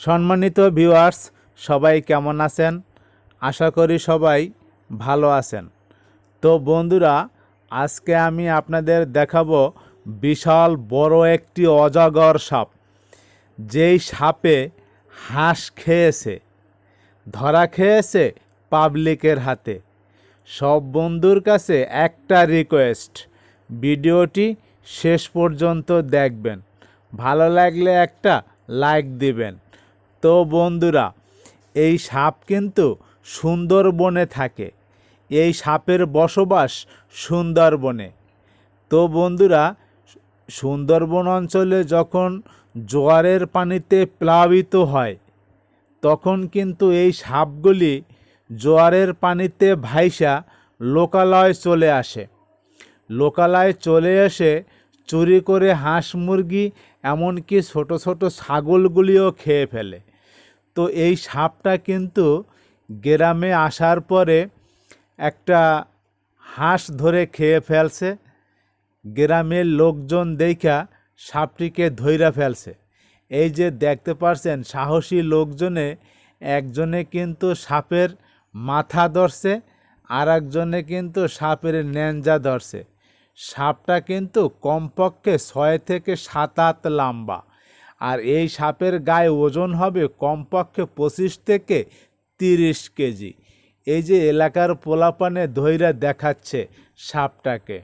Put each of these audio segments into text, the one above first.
সম্মানিত ভিউয়ার্স, সবাই কেমন আছেন? আশা করি সবাই ভালো আছেন। তো বন্ধুরা, আজকে আমি আপনাদের দেখাবো বিশাল বড় একটি অজাগর সাপ। যেই সাপে হাঁস খেয়েছে, ধরা খেয়েছে পাবলিকের হাতে। সব বন্ধুর কাছে একটা রিকোয়েস্ট ভিডিওটি শেষ পর্যন্ত দেখবেন। ভালো লাগলে একটা লাইক দিবেন। তো বন্ধুরা, এই সাপ কিন্তু সুন্দরবনে থাকে। এই সাপের বসবাস সুন্দরবনে। তো বন্ধুরা, সুন্দরবন অঞ্চলে যখন জোয়ারের পানিতে প্লাবিত হয়, তখন কিন্তু এই সাপগুলি জোয়ারের পানিতে ভাইসা লোকালয় চলে আসে। লোকালয় চলে এসে চুরি করে হাঁস মুরগি, এমনকি ছোট ছোট ছাগলগুলিও খেয়ে ফেলে। তো এই সাপটা কিন্তু গ্রামে আসার পরে একটা হাঁস ধরে খেয়ে ফেলছে। গ্রামের লোকজন দেখা সাপটিকে ধইরা ফেলছে। এই যে দেখতে পারছেন, সাহসী লোকজনে একজনে কিন্তু সাপের মাথা ধরছে আর একজনে কিন্তু সাপের ন্যাঞ্জা ধরছে। সাপটা কিন্তু কমপক্ষে ছয় থেকে সাত হাত লম্বা। আর এই সাপের গায়ে ওজন হবে কমপক্ষে পঁচিশ থেকে তিরিশ কেজি। এই যে এলাকার পোলাপানে ধৈরা দেখাচ্ছে সাপটাকে।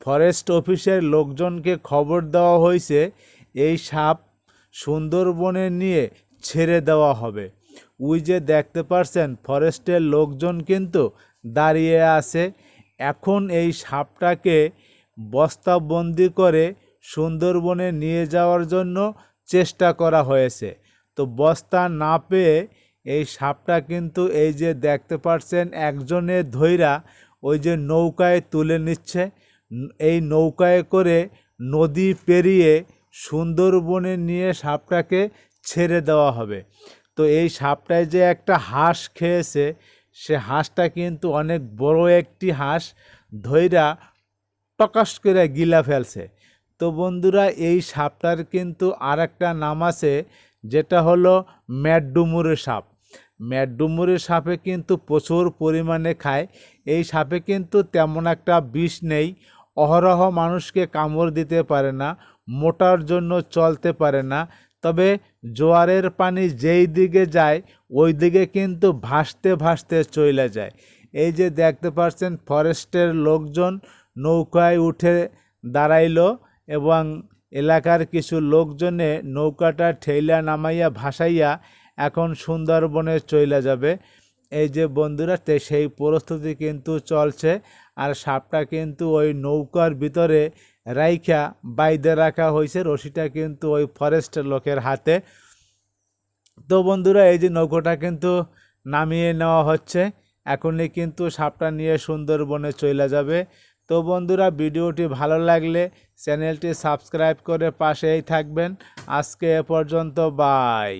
ফরেস্ট অফিসের লোকজনকে খবর দেওয়া হয়েছে, এই সাপ সুন্দরবনে নিয়ে ছেড়ে দেওয়া হবে। ওই যে দেখতে পারছেন, ফরেস্টের লোকজন কিন্তু দাঁড়িয়ে আছে। এখন এই সাপটাকে বস্তাবন্দি করে সুন্দরবনে নিয়ে যাওয়ার জন্য চেষ্টা করা হয়েছে। তো বস্তা না পেয়ে এই সাপটা কিন্তু এই যে দেখতে পাচ্ছেন একজনের ধৈরা ওই যে নৌকায় তুলে নিচ্ছে। এই নৌকায় করে নদী পেরিয়ে সুন্দরবনে নিয়ে সাপটাকে ছেড়ে দেওয়া হবে। তো এই সাপটায় যে একটা হাঁস খেয়েছে, সে হাঁসটা কিন্তু অনেক বড় একটি হাঁস ধৈরা টকাস করে গিলা ফেলছে। তো বন্ধুরা, এই সাপটার কিন্তু আর একটা নাম আছে, যেটা হলো ম্যাডডুমুরের সাপ। ম্যাডডুমুরের সাপে কিন্তু প্রচুর পরিমাণে খায়। এই সাপে কিন্তু তেমন একটা বিষ নেই, অহরহ মানুষকে কামড় দিতে পারে না, মোটার জন্য চলতে পারে না। তবে জোয়ারের পানি যেই দিকে যায়, ওই দিকে কিন্তু ভাসতে ভাসতে চলে যায়। এই যে দেখতে পাচ্ছেন, ফরেস্টের লোকজন নৌকায় উঠে দাঁড়াইলো। এবং এলাকার কিছু লোকজনে নৌকাটা ঠেলা নামাইয়া ভাসাইয়া এখন সুন্দরবনে চলে যাবে। এই যে বন্ধুরা সেই প্রস্তুতি কিন্তু চলছে আর সাপটা কিন্তু ওই নৌকার ভিতরে রাইখা বাইদে রাখা হয়েছে রশিটা কিন্তু ওই ফরেস্ট লোকের হাতে। তো বন্ধুরা, এই যে নৌকোটা কিন্তু নামিয়ে নেওয়া হচ্ছে, এখনই কিন্তু সাপটা নিয়ে সুন্দরবনে চলে যাবে। তো বন্ধুরা ভিডিওটি ভালো লাগলে চ্যানেলটি সাবস্ক্রাইব করে পাশেই থাকবেন। আজকে এ পর্যন্ত বাই।